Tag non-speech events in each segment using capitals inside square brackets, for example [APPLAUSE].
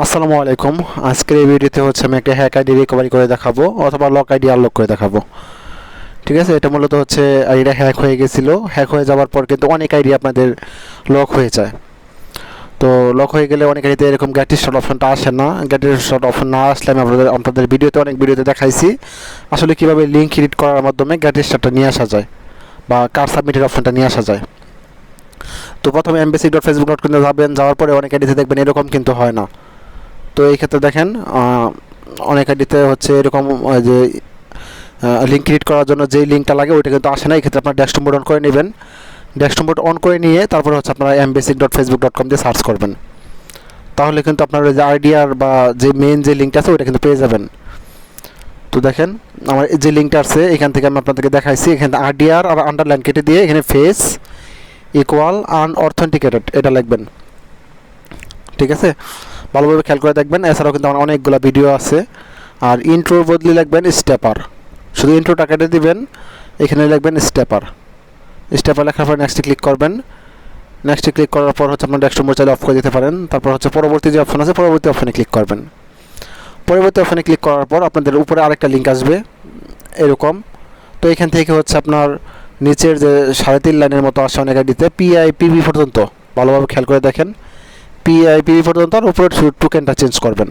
আসসালামু আলাইকুম। আজকের এই ভিডিওতে হচ্ছে আমি একটা হ্যাক আইডি রিকভারি করে দেখাবো অথবা লক আইডি আনলক করে দেখাবো। ঠিক আছে? এটা মূলত হচ্ছে আইডিটা হ্যাক হয়ে গেছিল। হ্যাক হয়ে যাওয়ার পর কিন্তু অনেক আইডি আপনাদের লক হয়ে যায়। তো লক হয়ে গেলে অনেক আইডিতে এরকম গ্যাটিস শট অপশনটা আসে না। গ্যাটিস শট অপশন না আসলে আমি আপনাদের আপনাদের ভিডিওতে অনেক ভিডিওতে দেখাইছি। আসলে কীভাবে লিঙ্ক ক্রিয়েট করার মাধ্যমে গ্যাটিস শটটা নিয়ে আসা যায় বা কার সাবমিটের অপশনটা নিয়ে আসা যায়। তো প্রথমে এমবিসি ডট ফেসবুক ডট কমে যাবেন, যাওয়ার পরে অনেক আইডিতে দেখবেন এরকম কিন্তু হয় না। তো এই ক্ষেত্রে দেখেন অনেক আইডিতে হচ্ছে এরকম যে লিঙ্ক ক্রিয়েট করার জন্য যেই লিঙ্কটা লাগে ওইটা কিন্তু আসে না। এই ক্ষেত্রে আপনার ডেস্কটপ মোড অন করে নেবেন। ডেস্কটপ মোড অন করে নিয়ে তারপরে হচ্ছে আপনারা MBC dot Facebook dot com দিয়ে সার্চ করবেন। তাহলে কিন্তু আপনার ওই যে আইডিয়ার বা যে মেন যে লিঙ্কটা আছে ওইটা কিন্তু পেয়ে যাবেন। তো দেখেন, আমার যে লিঙ্কটা আছে, এখান থেকে আমি আপনাদেরকে দেখাইছি। এখানে আরডিআর আর আন্ডারলাইন কেটে দিয়ে এখানে ফেস ইকুয়াল আনঅথেন্টিকেটেড এটা লিখবেন। ঠিক আছে? ভালোভাবে খেয়াল করে দেখবেন। এছাড়াও কিন্তু আমার অনেকগুলো ভিডিও আছে। আর ইন্ট্রোর বদলে লিখবেন স্টেপার শুধু ইন্ট্রোটা কেটে দিবেন, এখানে লিখবেন স্টেপার স্টেপার লেখার পর নেক্সটে ক্লিক করবেন। নেক্সটে ক্লিক করার পর হচ্ছে আপনার ডেস্কটপ মোড চাইলে অফ করে দিতে পারেন। তারপর হচ্ছে পরবর্তী যে অপশন আছে, পরবর্তী অপশনে ক্লিক করবেন। পরবর্তী অপশনে ক্লিক করার পর আপনাদের উপরে আরেকটা লিঙ্ক আসবে। এরকম। তো এখান থেকে হচ্ছে আপনার নিচের যে সাড়ে তিন লাইনের মতো আসে অনেক আইডিতে পিআই পিবি পর্যন্ত। ভালোভাবে খেয়াল করে দেখেন। পিআই পিবি পর্যন্ত আর উপরে টোকেনটা চেঞ্জ করবেন।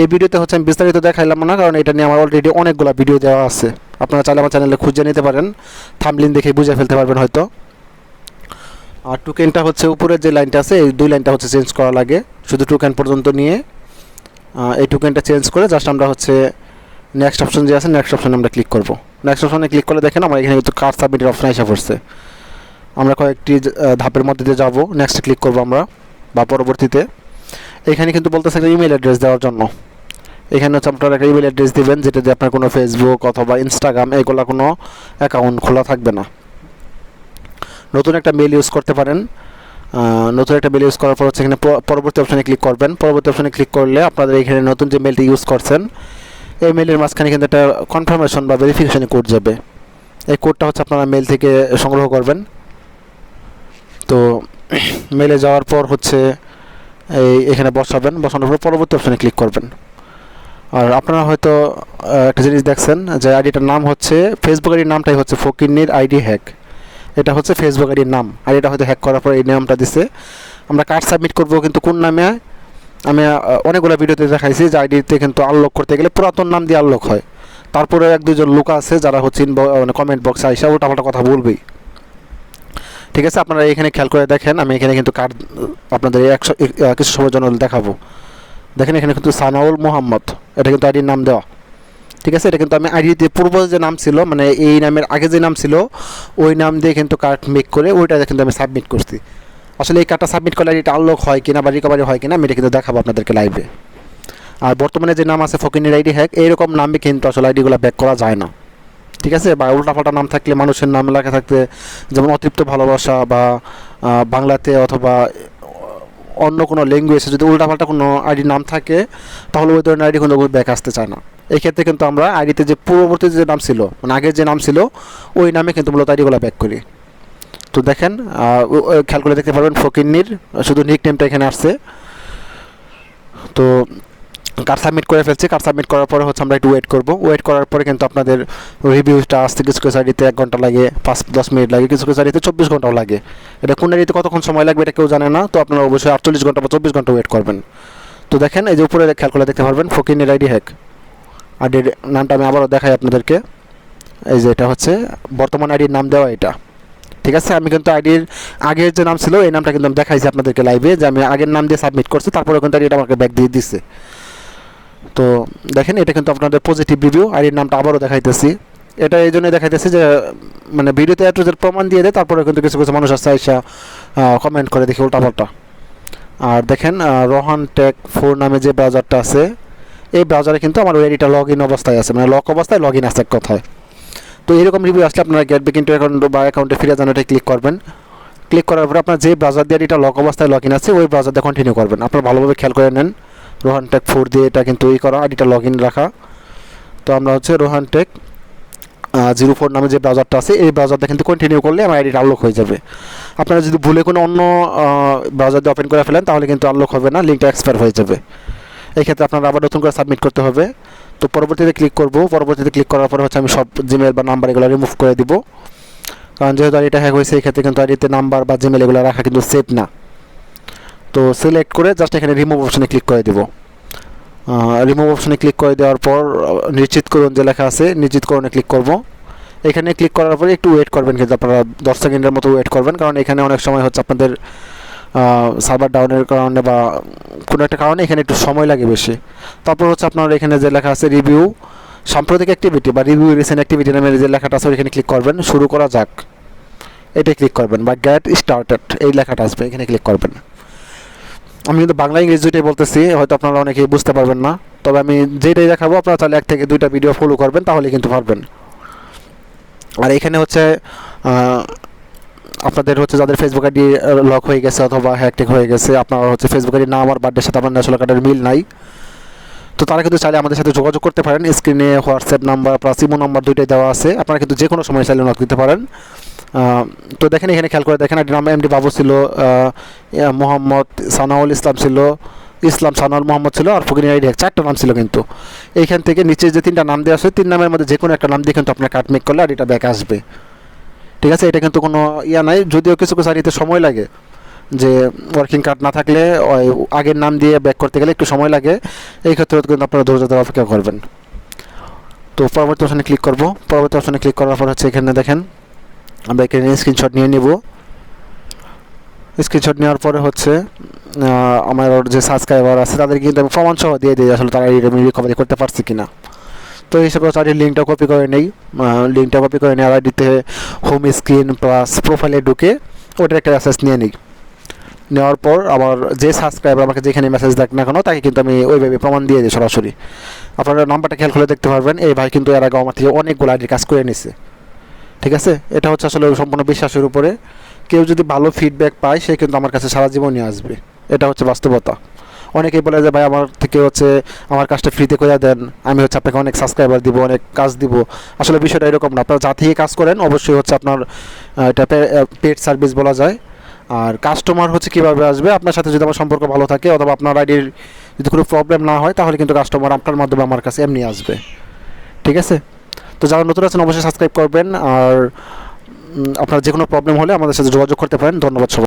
এই ভিডিওতে হচ্ছে আমি বিস্তারিত দেখাইলাম না, কারণ এটা নিয়ে আমার অলরেডি অনেকগুলো ভিডিও দেওয়া আছে। আপনারা চাইলে আমার চ্যানেলে খুঁজে নিতে পারেন থামলিন দেখে বুঝে ফেলতে পারবেন হয়তো। আর টোকেনটা হচ্ছে উপরের যে লাইনটা আছে, এই দুই লাইনটা হচ্ছে চেঞ্জ করা লাগে, শুধু টোকেন পর্যন্ত নিয়ে। এই টোকেনটা চেঞ্জ করে জাস্ট আমরা হচ্ছে নেক্সট অপশন যে আছে নেক্সট অপশনে আমরা ক্লিক করব। নেক্সট অপশনে ক্লিক করলে দেখেন আমার এখানে কিন্তু কার্ড সাবমিটের অপশন এসে পড়ছে। আমরা কয়েকটি ধাপের মধ্যে দিয়ে যাব নেক্সট ক্লিক করব আমরা। বা পরবর্তীতে, এখানে কিন্তু বলতেছে একটা ইমেল অ্যাড্রেস দেওয়ার জন্য। এখানে হচ্ছে আপনার একটা ইমেল অ্যাড্রেস দিবেন, যেটা দিয়ে আপনার কোনো ফেসবুক অথবা ইনস্টাগ্রাম এগুলো কোনো অ্যাকাউন্ট খোলা থাকবে না। নতুন একটা মেল ইউজ করতে পারেন। নতুন একটা মেল ইউজ করার পর হচ্ছে এখানে পরবর্তী অপশনে ক্লিক করবেন। পরবর্তী অপশনে ক্লিক করলে আপনাদের এখানে নতুন যে মেলটি ইউজ করছেন, এই মেলের মাঝখানে কিন্তু একটা কনফার্মেশন বা ভেরিফিকেশন কোড যাবে। এই কোডটা হচ্ছে আপনারা মেল থেকে সংগ্রহ করবেন। তো [COUGHS] মেলে যাওয়ার পর হচ্ছে, এই এখানে বসাবেন, বসানোর পর পরবর্তী অপশনে ক্লিক করবেন। আর আপনারা হয়তো একটা জিনিস দেখছেন যে আইডিটার নাম হচ্ছে ফেসবুক আইডির নামটাই হচ্ছে ফকিন্নির আইডি হ্যাক। এটা হচ্ছে ফেসবুক আইডির নাম। আইডিটা হয়তো হ্যাক করার পর এই নামটা দিছে। আমরা কার্ড সাবমিট করব কিন্তু কোন নামে? আমি অনেকগুলো ভিডিওতে দেখাইছি যে আইডিতে কিন্তু আনলক করতে গেলে পুরাতন নাম দিয়ে আনলক হয়। তারপরে এক দুজন লোক আছে যারা হচ্ছে মানে কমেন্ট বক্সে আইসা উল্টাপাল্টা কথা বলবেই। ঠিক আছে, আপনারা এখানে খেয়াল করে দেখেন, আমি এখানে কিন্তু কার্ড আপনাদের একশো এক- কিছু সময়ের জন্য দেখাবো। দেখেন, এখানে কিন্তু সানাউল মোহাম্মদ, এটা কিন্তু আইডির নাম দেওয়া। ঠিক আছে, এটা কিন্তু আমি আইডিতে পূর্ব যে নাম ছিল মানে এই নামের আগে যে নাম ছিল, ওই নাম দিয়ে কিন্তু কার্ড মেক করে ওইটা কিন্তু আমি সাবমিট করছি। আসলে এই কার্ডটা সাবমিট করলে এটা আনলক হয় কিনা বা রিকভারি হয় কিনা, আমি এটা কিন্তু দেখাবো আপনাদেরকে লাইভে আর বর্তমানে যে নাম আছে ফকিনের আইডি হ্যাক এইরকম নামে কিন্তু আসলে আইডিগুলো ব্যাক করা যায় না। ঠিক আছে? বা উল্টাপাল্টা নাম থাকলে মানুষের নাম লেখা থাকতে যেমন অতৃপ্ত ভালোবাসা বা বাংলাতে অথবা অন্য কোনো ল্যাঙ্গুয়েজে যদি উল্টাপাল্টা কোনো আইডি নাম থাকে, তাহলে ওই ধরনের আইডি কিন্তু ব্যাক আসতে চায় না। এই ক্ষেত্রে কিন্তু আমরা আইডিতে যে পূর্ববর্তী যে নাম ছিল মানে আগের যে নাম ছিল, ওই নামে কিন্তু মূলত আইডিগুলো ব্যাক করি। তো দেখেন খেয়াল করে দেখতে পারবেন, ফকিন্নির, শুধু নিক নেমটা এখানে আসছে। তো কার্ড সাবমিট করে ফেলছি। কার্ড সাবমিট করার পরে হচ্ছে আমরা একটু ওয়েট করব। ওয়েট করার পরে কিন্তু আপনাদের রিভিউটা আসতে কিছু কিছু আইডিতে এক ঘণ্টা লাগে, পাঁচ, দশ মিনিট লাগে, কিছু কিছু আইডিতে চব্বিশ ঘন্টাও লাগে। এটা কোন আইডিতে কতক্ষণ সময় লাগবে এটা কেউ জানে না, তো আপনারা অবশ্যই আটচল্লিশ ঘণ্টা বা চব্বিশ ঘণ্টা ওয়েট করবেন। তো দেখেন, এই যে উপরে খেয়াল করে দেখতে পারবেন, ফকিনের আইডি হ্যাক। আইডির নামটা আমি আবারও দেখাই আপনাদেরকে। এই যে এটা হচ্ছে, বর্তমান আইডির নাম দেওয়া এটা। ঠিক আছে, আমি কিন্তু আইডির আগের যে নাম ছিল, এই নামটা কিন্তু আমি দেখাইছি আপনাদেরকে লাইভে যে আমি আগের নাম দিয়ে সাবমিট করছি তারপরে কিন্তু আইডিটা আমাকে ব্যাক দিয়ে দিচ্ছে তো দেখেন, এটা কিন্তু আপনাদের পজিটিভ রিভিউ আইডির নামটা আবারও দেখাইতেছি। এটা এই জন্য দেখাইতেছি যে মানে ভিডিওতে একটু প্রমাণ দিয়ে দেয় তারপরে কিন্তু কিছু কিছু মানুষ আসছে, আইসা কমেন্ট করে দেখি উল্টাপাল্টা। আর দেখেন রোহান টেক ফোর নামে যে ব্রাউজারটা আছে, এই ব্রাউজারে কিন্তু আমার ওয়েডিটা লগ ইন অবস্থায় আছে মানে লক অবস্থায় লগ ইন আছে এক কথায়। তো এরকম রিভিউ আসলে আপনারা গেট বেক ইন্টু অ্যাকাউন্ট বা অ্যাকাউন্টে ফিরে যান এটা ক্লিক করবেন। ক্লিক করার পরে আপনার যে ব্রাউজার দিয়ে এটা লক অবস্থায় লগ ইন আছে, ওই ব্রাউজার দিয়ে কন্টিনিউ করবেন। আপনারা ভালোভাবে খেয়াল করে নেন। রোহান টেক ফোর দিয়ে এটা কিন্তু ই করা আইডিটা লগ ইন রাখা। তো আমরা হচ্ছে রোহান টেক জিরো ফোর নামে যে ব্রাউজারটা আছে, এই ব্রাউজারটা কিন্তু কন্টিনিউ করলে আমার আইডিটা আনলক হয়ে যাবে। আপনারা যদি ভুলে কোনো অন্য ব্রাউজার দিয়ে ওপেন করে ফেলেন, তাহলে কিন্তু আনলক হবে না লিঙ্কটা এক্সপায়ার হয়ে যাবে। এই ক্ষেত্রে আপনারা আবার নতুন করে সাবমিট করতে হবে। তো পরবর্তীতে ক্লিক করব, পরবর্তীতে ক্লিক করার পরে হচ্ছে আমি সব জিমেল বা নাম্বার এগুলো রিমুভ করে দিব। কারণ যেহেতু আইডিটা হ্যাক হয়েছে, এই ক্ষেত্রে কিন্তু আইডিতে নাম্বার বা জিমেল এগুলো রাখা কিন্তু সেফ না। তো সিলেক্ট করে জাস্ট এখানে রিমুভ অপশনে ক্লিক করে দিব। রিমুভ অপশনে ক্লিক করে দেওয়ার পর নিশ্চিত করুন যে লেখা আছে নিশ্চিত করুনে ক্লিক করব। এখানে ক্লিক করার পরে একটু ওয়েট করবেন কিন্তু আপনারা দশ সেকেন্ডের মতো ওয়েট করবেন, কারণ এখানে অনেক সময় হচ্ছে আপনাদের সার্ভার ডাউনের কারণে বা কোনো একটা কারণে এখানে একটু সময় লাগে বেশি। তারপর হচ্ছে আপনার এখানে যে লেখা আছে রিভিউ সাম্প্রতিক অ্যাক্টিভিটি বা রিভিউ রিসেন্ট অ্যাক্টিভিটি নামের যে লেখাটা আছে এখানে ক্লিক করবেন, শুরু করা যাক। এটাই ক্লিক করবেন বা গেট স্টার্টেড এই লেখাটা আসবে, এখানে ক্লিক করবেন। আমি কিন্তু বাংলা, ইংরেজি দুইটাই বলতেছি, হয়তো আপনারা অনেকেই বুঝতে পারবেন না। তবে আমি যেটাই দেখাবো, আপনারা তাহলে এক থেকে দুইটা ভিডিও ফলো করবেন, তাহলে কিন্তু পারবেন। আর এখানে হচ্ছে আপনাদের হচ্ছে যাদের ফেসবুক আইডি লক হয়ে গেছে অথবা হ্যাকটেক হয়ে গেছে, আপনার হচ্ছে ফেসবুক আইডি নাম আর বার্থডের সাথে আপনার ন্যাশনাল কার্ডের মিল নাই। তো তারা কিন্তু চাইলে আমাদের সাথে যোগাযোগ করতে পারেন স্ক্রিনে WhatsApp number plus imo number দুইটাই দেওয়া আছে। আপনারা কিন্তু যে কোনো সময় চাইলে নক দিতে পারেন। তো দেখেন এখানে খেয়াল করে দেখেন নাম এমডি বাবু ছিল মোহাম্মদ সানাউল ইসলাম ছিল, ইসলাম সানাউল মোহাম্মদ ছিল আর ফকির আইডি চারটা নাম ছিল কিন্তু। এইখান থেকে নিচে যে তিনটা নাম দেওয়া আছে, তিন নামের মধ্যে যে কোনো একটা নাম দিয়ে কিন্তু আপনার কার্ড মেক করলে এটা ব্যাক আসবে। ঠিক আছে? এটা কিন্তু কোনো ইয়া নাই, যদিও কিছু কিছু আইডিতে সময় লাগে। যে ওয়ার্কিং কার্ড না থাকলে, ওই আগের নাম দিয়ে ব্যাক করতে গেলে একটু সময় লাগে। এই ক্ষেত্রে কিন্তু আপনারা ধৈর্য ধরে অপেক্ষা করবেন। তো পরবর্তী অপশনে ক্লিক করব। পরবর্তী অপশনে ক্লিক করার পর হচ্ছে এখানে দেখেন আমরা এখানে স্ক্রিনশট নিয়ে নেব। স্ক্রিনশট নেওয়ার পরে হচ্ছে আমার যে সাবস্ক্রাইবার আছে তাদের কিন্তু আমি প্রমাণ সহ দিয়ে দিই আসলে তারা এটা রিকভারি করতে পারছি কিনা। তো এই হিসাবে চারির লিঙ্কটা কপি করে নেই। লিঙ্কটা কপি করে নেওয়ার আইডিতে হোম স্ক্রিন প্লাস প্রোফাইলে ঢুকে ওটার একটা অ্যাসেস নিয়ে নিই। নেওয়ার পর আবার যে সাবস্ক্রাইবার আমাকে যেখানে মেসেজ দেখ না কেন, তাকে কিন্তু আমি ওইভাবে প্রমাণ দিয়ে দিই সরাসরি। আপনারা নাম্বারটা খেয়াল করে দেখতে পারবেন। এই ভাই কিন্তু এর আগে আমার থেকে অনেকগুলো আইডি কাজ করে নিছে। ঠিক আছে? এটা হচ্ছে আসলে সম্পূর্ণ বিশ্বাসের উপরে। কেউ যদি ভালো ফিডব্যাক পায়, সে কিন্তু আমার কাছে সারা জীবনই আসবে। এটা হচ্ছে বাস্তবতা। অনেকেই বলে যে, ভাই, আমার থেকে হচ্ছে, আমার কাজটা ফ্রিতে করে দেন। আমি হচ্ছে আপনাকে অনেক সাবস্ক্রাইবার দিব, অনেক কাজ দিব। আসলে বিষয়টা এরকম না। আপনারা যা থেকে কাজ করেন, অবশ্যই হচ্ছে আপনার এটা পেড সার্ভিস বলা যায়। আর কাস্টমার হচ্ছে কীভাবে আসবে? আপনার সাথে যদি আমার সম্পর্ক ভালো থাকে, অথবা আপনার আইডির যদি কোনো প্রবলেম না হয়, তাহলে কিন্তু কাস্টমার আপনার মাধ্যমে আমার কাছে এমনি আসবে। ঠিক আছে? তো যারা নতুন আছেন, অবশ্যই সাবস্ক্রাইব করবেন। আর আপনার যে কোনো প্রবলেম হলে আমাদের সাথে যোগাযোগ করতে পারেন। ধন্যবাদ সবাই